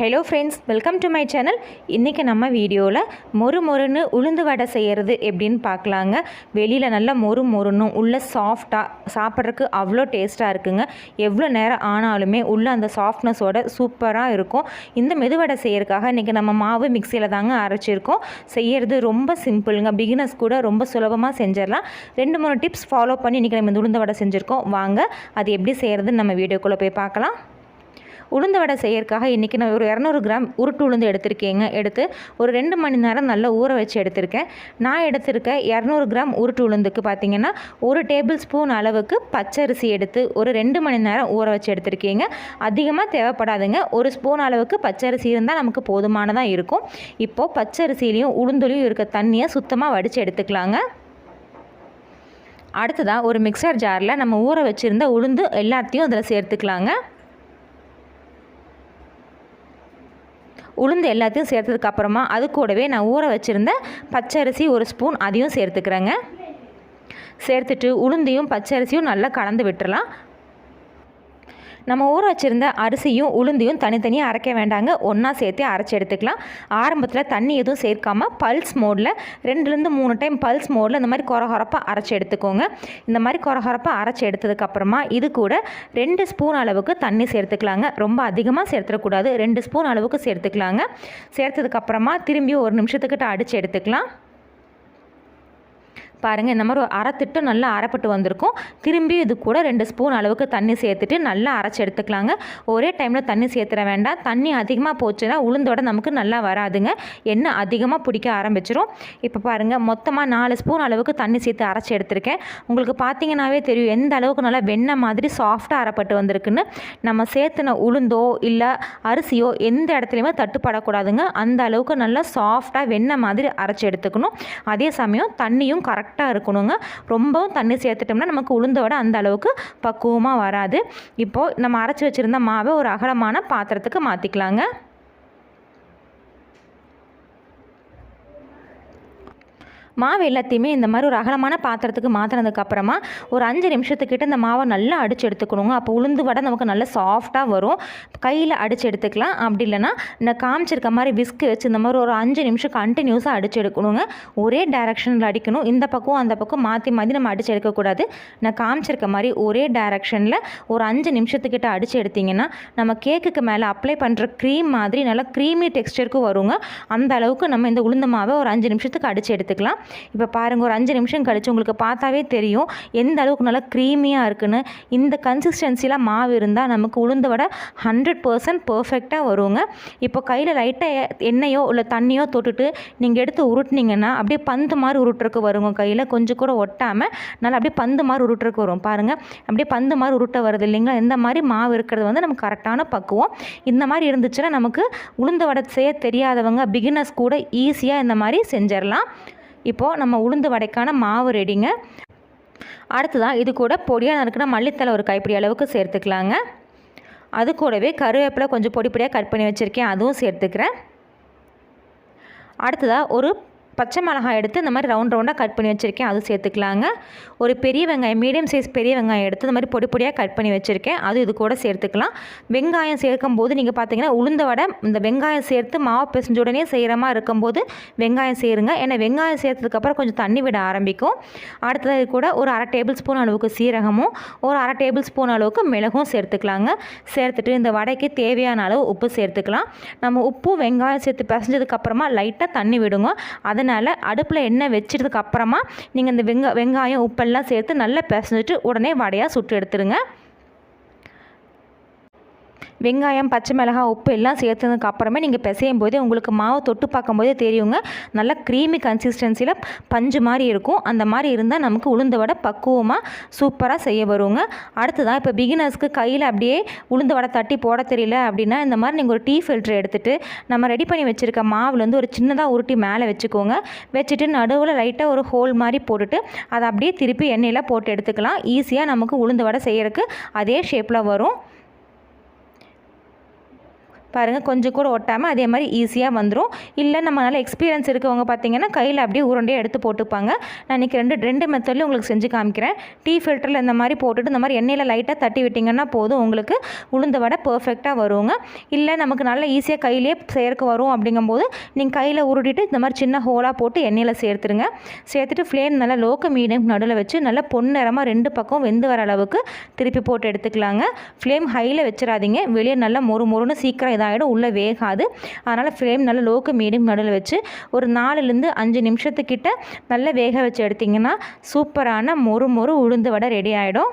Hello friends welcome to my channel இன்றைக்கி நம்ம வீடியோவில் மொறு மொறுன்னு உளுந்து வடை செய்கிறது எப்படின்னு பார்க்கலாங்க. வெளியில் நல்லா மொறு மொறுன்னும் உள்ளே சாஃப்டாக சாப்பிட்றதுக்கு அவ்வளோ டேஸ்ட்டாக இருக்குங்க. எவ்வளோ நேரம் ஆனாலுமே உள்ளே அந்த சாஃப்ட்னஸோட சூப்பராக இருக்கும். இந்த மெதுவடை செய்யறதுக்காக இன்றைக்கி நம்ம மாவு மிக்சியில் தாங்க அரைச்சிருக்கோம். செய்கிறது ரொம்ப சிம்பிளுங்க. பிகினர்ஸ் கூட ரொம்ப சுலபமாக செஞ்சிடலாம். ரெண்டு மூணு டிப்ஸ் ஃபாலோ பண்ணி இன்றைக்கி நம்ம இந்த உளுந்து வடை செஞ்சுருக்கோம். வாங்க அது எப்படி செய்கிறதுன்னு நம்ம வீடியோக்குள்ளே போய் பார்க்கலாம். உளுந்து வடை செய்யறதுக்காக இன்றைக்கி நான் ஒரு இரநூறு கிராம் உருட்டு உளுந்து எடுத்திருக்கேங்க. எடுத்து ஒரு ரெண்டு மணி நேரம் நல்லா ஊற வச்சு எடுத்திருக்கேன். நான் எடுத்திருக்க இரநூறு கிராம் உருட்டு உளுந்துக்கு பார்த்தீங்கன்னா ஒரு டேபிள் ஸ்பூன் அளவுக்கு பச்சரிசி எடுத்து ஒரு ரெண்டு மணி நேரம் ஊற வச்சு எடுத்திருக்கீங்க. அதிகமாக தேவைப்படாதுங்க. ஒரு ஸ்பூன் அளவுக்கு பச்சரிசி இருந்தால் நமக்கு போதுமானதாக இருக்கும். இப்போது பச்சரிசிலையும் உளுந்துலையும் இருக்க தண்ணியை சுத்தமாக வடித்து எடுத்துக்கலாங்க. அடுத்ததாக ஒரு மிக்சர் ஜாரில் நம்ம ஊற வச்சுருந்த உளுந்து எல்லாத்தையும் அதில் சேர்த்துக்கலாங்க. உளுந்து எல்லாத்தையும் சேர்த்ததுக்கு அப்புறமா அது கூடவே நான் ஊற வச்சுருந்த பச்சரிசி ஒரு ஸ்பூன் அதையும் சேர்த்துக்கிறேங்க. சேர்த்துட்டு உளுந்தையும் பச்சரிசியும் நல்லா கலந்து விட்டுறலாம். நம்ம ஊற வச்சுருந்த அரிசியும் உளுந்தையும் தனித்தனியாக அரைக்க வேண்டாங்க. ஒன்றா சேர்த்து அரைச்சி எடுத்துக்கலாம். ஆரம்பத்தில் தண்ணி எதுவும் சேர்க்காமல் பல்ஸ் மோடில் ரெண்டுலேருந்து மூணு டைம் பல்ஸ் மோடில் இந்த மாதிரி கொரகொரப்பாக அரைச்சி எடுத்துக்கோங்க. இந்த மாதிரி கொரகொரப்பாக அரைச்சி எடுத்ததுக்கப்புறமா இது கூட ரெண்டு ஸ்பூன் அளவுக்கு தண்ணி சேர்த்துக்கலாங்க. ரொம்ப அதிகமாக சேர்த்துடக்கூடாது. ரெண்டு ஸ்பூன் அளவுக்கு சேர்த்துக்கலாங்க. சேர்த்ததுக்கப்புறமா திரும்பி ஒரு நிமிஷத்துக்கிட்ட அடித்து எடுத்துக்கலாம். பாருங்கள் இந்த மாதிரி ஒரு அரைத்திட்டு நல்லா அரைப்பட்டு வந்திருக்கும். திரும்பி இது கூட ரெண்டு ஸ்பூன் அளவுக்கு தண்ணி சேர்த்துட்டு நல்லா அரைச்சி எடுத்துக்கலாங்க. ஒரே டைமில் தண்ணி சேர்த்துற வேண்டாம். தண்ணி அதிகமாக போச்சுன்னா உளுந்தோட நமக்கு நல்லா வராதுங்க. எண்ணெய் அதிகமாக பிடிக்க ஆரம்பிச்சிரும். இப்போ பாருங்கள் மொத்தமாக நாலு ஸ்பூன் அளவுக்கு தண்ணி சேர்த்து அரைச்சி எடுத்திருக்கேன். உங்களுக்கு பார்த்தீங்கன்னாவே தெரியும் எந்த அளவுக்கு நல்லா வெண்ணெய் மாதிரி சாஃப்டாக அரைப்பட்டு வந்திருக்குன்னு. நம்ம சேர்த்துன உளுந்தோ இல்லை அரிசியோ எந்த இடத்துலையுமே தட்டுப்படக்கூடாதுங்க. அந்த அளவுக்கு நல்லா சாஃப்டாக வெண்ணெய் மாதிரி அரைச்சி எடுத்துக்கணும். அதே சமயம் தண்ணியும் கரெக்டாக கரெக்டாக இருக்கணுங்க. ரொம்பவும் தண்ணி சேர்த்துட்டோம்னா நமக்கு உளுந்தோட அந்த அளவுக்கு பக்குவமாக வராது. இப்போது நம்ம அரைச்சி வச்சுருந்த மாவை ஒரு அகலமான பாத்திரத்துக்கு மாற்றிக்கலாங்க மாவு எல்லாத்தையுமே இந்த மாதிரி ஒரு அகலமான பாத்திரத்துக்கு மாற்றினதுக்கப்புறமா ஒரு அஞ்சு நிமிஷத்துக்கிட்ட இந்த மாவை நல்லா அடித்து எடுத்துக்கணுங்க. அப்போ உளுந்து வடை நமக்கு நல்லா சாஃப்டாக வரும். கையில் அடித்து எடுத்துக்கலாம். அப்படி இல்லைன்னா இந்த காமிச்சிருக்க மாதிரி விஸ்கு வச்சு இந்த மாதிரி ஒரு அஞ்சு நிமிஷம் கண்டினியூஸாக அடித்து எடுக்கணுங்க. ஒரே டைரக்ஷனில் அடிக்கணும். இந்த பக்கம் அந்த பக்கம் மாற்றி மாற்றி நம்ம அடித்து எடுக்கக்கூடாது. நான் காமிச்சிருக்க மாதிரி ஒரே டைரக்ஷனில் ஒரு அஞ்சு நிமிஷத்துக்கிட்ட அடித்து எடுத்திங்கன்னா நம்ம கேக்குக்கு மேலே அப்ளை பண்ணுற க்ரீம் மாதிரி நல்லா க்ரீமி டெக்ஸ்டருக்கு வருங்க. அந்த அளவுக்கு நம்ம இந்த உளுந்த மாவை ஒரு அஞ்சு நிமிஷத்துக்கு அடித்து எடுத்துக்கலாம். இப்போ பாருங்கள் ஒரு அஞ்சு நிமிஷம் கழித்து உங்களுக்கு பார்த்தாவே தெரியும் எந்த அளவுக்கு நல்லா க்ரீமியாக இருக்குன்னு. இந்த கன்சிஸ்டன்சியில் மாவு இருந்தால் நமக்கு உளுந்து வடை ஹண்ட்ரட் பர்சன்ட் பர்ஃபெக்டாக வருங்க. இப்போ கையில் லைட்டாக எண்ணெயோ இல்லை தண்ணியோ தொட்டுட்டு நீங்கள் எடுத்து உருட்டினீங்கன்னா அப்படியே பந்து மாதிரி உருட்டுறக்கு வருங்க கையில். கொஞ்சம் கூட ஒட்டாமல் நல்லா அப்படியே பந்து மாதிரி உருட்டுறக்கு வரும். பாருங்கள் அப்படியே பந்து மாதிரி உருட்ட வருது இல்லைங்களா? இந்த மாதிரி மாவு இருக்கிறது வந்து நமக்கு கரெக்டான பக்குவம். இந்த மாதிரி இருந்துச்சுன்னா நமக்கு உளுந்த வடை செய்ய தெரியாதவங்க பிகினர்ஸ் கூட ஈஸியாக இந்த மாதிரி செஞ்சிடலாம். இப்போது நம்ம உளுந்து வடைக்கான மாவு ரெடிங்க அடுத்ததான் இது கூட பொடியாக நறுக்கின மல்லித்தலை ஒரு கைப்பிடி அளவுக்கு சேர்த்துக்கலாங்க. அது கூடவே கருவேப்பிலை கொஞ்சம் பொடி பொடியாக கட் பண்ணி வச்சுருக்கேன் அதுவும் சேர்த்துக்கிறேன். அடுத்ததாக ஒரு பச்சை மிளகாய் எடுத்து இந்த மாதிரி ரவுண்ட் ரவுண்டாக கட் பண்ணி வச்சுருக்கேன். அது சேர்த்துக்கலாங்க. ஒரு பெரிய வெங்காயம் மீடியம் சைஸ் பெரிய வெங்காயம் எடுத்து இந்த மாதிரி பொடி பொடியாக கட் பண்ணி வச்சுருக்கேன். அது இது கூட சேர்த்துக்கலாம். வெங்காயம் சேர்க்கும் போது நீங்கள் பார்த்தீங்கன்னா உளுந்த வடை இந்த வெங்காயம் சேர்த்து மாவு பிசைஞ்ச உடனே செய்கிற மாதிரி இருக்கும்போது வெங்காயம் சேருங்க. ஏன்னா வெங்காயம் சேர்த்ததுக்கப்புறம் கொஞ்சம் தண்ணி விட ஆரம்பிக்கும். அடுத்தது கூட ஒரு அரை டேபிள் ஸ்பூன் அளவுக்கு சீரகமும் ஒரு அரை டேபிள் ஸ்பூன் அளவுக்கு மிளகும் சேர்த்துக்கலாங்க. சேர்த்துட்டு இந்த வடைக்கு தேவையான அளவு உப்பு சேர்த்துக்கலாம். நம்ம உப்பு வெங்காயம் சேர்த்து பிசைஞ்சதுக்கப்புறமா லைட்டாக தண்ணி விடுங்க. அதனால் அதனால் அடுப்பில் எண்ணெய் வச்சதுக்கு அப்புறமா நீங்கள் இந்த வெங்க வெங்காயம் உப்பெல்லாம் சேர்த்து நல்லா பிசைஞ்சிட்டு உடனே வடையாக சுட்டு எடுத்துருங்க. வெங்காயம் பச்சை மிளகாய் உப்பு எல்லாம் சேர்த்ததுக்கு அப்புறமே நீங்கள் பிசையும் போதே உங்களுக்கு மாவு தொட்டு பார்க்கும்போதே தெரியுங்க. நல்லா க்ரீமி கன்சிஸ்டன்சியில் பஞ்சு மாதிரி இருக்கும். அந்த மாதிரி இருந்தால் நமக்கு உளுந்த வடை பக்குவமாக சூப்பராக செய்ய வருங்க. அடுத்ததான் இப்போ பிகினர்ஸ்க்கு கையில் அப்படியே உளுந்த வடை தட்டி போட தெரியல அப்படின்னா இந்த மாதிரி நீங்கள் ஒரு டீ ஃபில்ட்ரு எடுத்துகிட்டு நம்ம ரெடி பண்ணி வச்சுருக்க மாவுலேருந்து ஒரு சின்னதாக உருட்டி மேலே வச்சுக்கோங்க. வச்சுட்டு நடுவில் லைட்டாக ஒரு ஹோல் மாதிரி போட்டுட்டு அதை அப்படியே திருப்பி எண்ணெயில் போட்டு எடுத்துக்கலாம். ஈஸியாக நமக்கு உளுந்த வடை செய்கிறதுக்கு அதே ஷேப்பில் வரும். பாருங்கள் கொஞ்சம் கூட ஒட்டாமல் அதே மாதிரி ஈஸியாக வந்துடும் இல்லை நம்ம நல்ல எக்ஸ்பீரியன்ஸ் இருக்கவங்க பார்த்தீங்கன்னா கையில் அப்படியே உருண்டையாக எடுத்து போட்டுப்பாங்க. நான் இன்றைக்கி ரெண்டு ரெண்டு மெத்தட்லையும் உங்களுக்கு செஞ்சு காமிக்கிறேன். டீ ஃபில்டரில் இந்த மாதிரி போட்டுட்டு இந்த மாதிரி எண்ணெயில் லைட்டாக தட்டி விட்டிங்கன்னா போதும் உங்களுக்கு உளுந்த வடை பர்ஃபெக்டாக வருங்க. இல்லை நமக்கு நல்லா ஈஸியாக கையிலே சேர்க்க வரும் அப்படிங்கும்போது நீங்கள் கையில் உருட்டிட்டு இந்த மாதிரி சின்ன ஹோலாக போட்டு எண்ணெயில் சேர்த்துருங்க. சேர்த்துட்டு ஃப்ளேம் நல்லா லோக்க மீடியம் நடுவில் வச்சு நல்லா பொன்னிறமாக ரெண்டு பக்கம் வெந்து வர அளவுக்கு திருப்பி போட்டு எடுத்துக்கலாங்க. ஃப்ளேம் ஹையில் வச்சிடாதீங்க. வெளியே நல்லா மொறு மொறுன்னு சீக்கிரம் இதாகிடும் உள்ளே வேகாது. அதனால் ஃப்ளேம் நல்லா லோக்கு மீடியம் நடுவில் வச்சு ஒரு நாலுலேருந்து அஞ்சு நிமிஷத்துக்கிட்ட நல்லா வேக வச்சு எடுத்திங்கன்னா சூப்பரான மொறு மொறு உளுந்து வடை ரெடி ஆகிடும்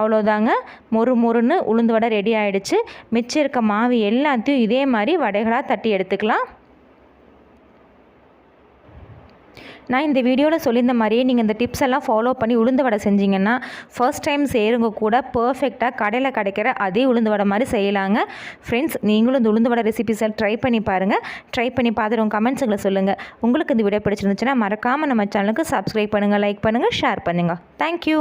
அவ்வளோதாங்க. மொறு மொறுன்னு உளுந்து வடை ரெடி ஆகிடுச்சு மிச்சம் இருக்க மாவு எல்லாத்தையும் இதே மாதிரி வடைகளாக தட்டி எடுத்துக்கலாம். நான் இந்த வீடியோவில் சொல்லியிருந்த மாதிரியே நீங்கள் இந்த டிப்ஸ் எல்லாம் ஃபாலோ பண்ணி உளுந்து வடை செஞ்சீங்கன்னா ஃபர்ஸ்ட் டைம் செய்கிறவங்க கூட பர்ஃபெக்டாக கடையில் கிடைக்கிற அதே உளுந்து வடை மாதிரி செய்யலாங்க. ஃப்ரெண்ட்ஸ் நீங்களும் இந்த உளுந்து வடை ரெசிபிஸை ட்ரை பண்ணி பாருங்கள் ட்ரை பண்ணி பார்த்துட்டு உங்கள் கமெண்ட்ஸுங்களை சொல்லுங்கள் உங்களுக்கு இந்த வீடியோ பிடிச்சிருந்துச்சுன்னா மறக்காமல் நம்ம சேனலுக்கு சப்ஸ்கிரைப் பண்ணுங்கள் லைக் பண்ணுங்கள் ஷேர் பண்ணுங்கள் தேங்க்யூ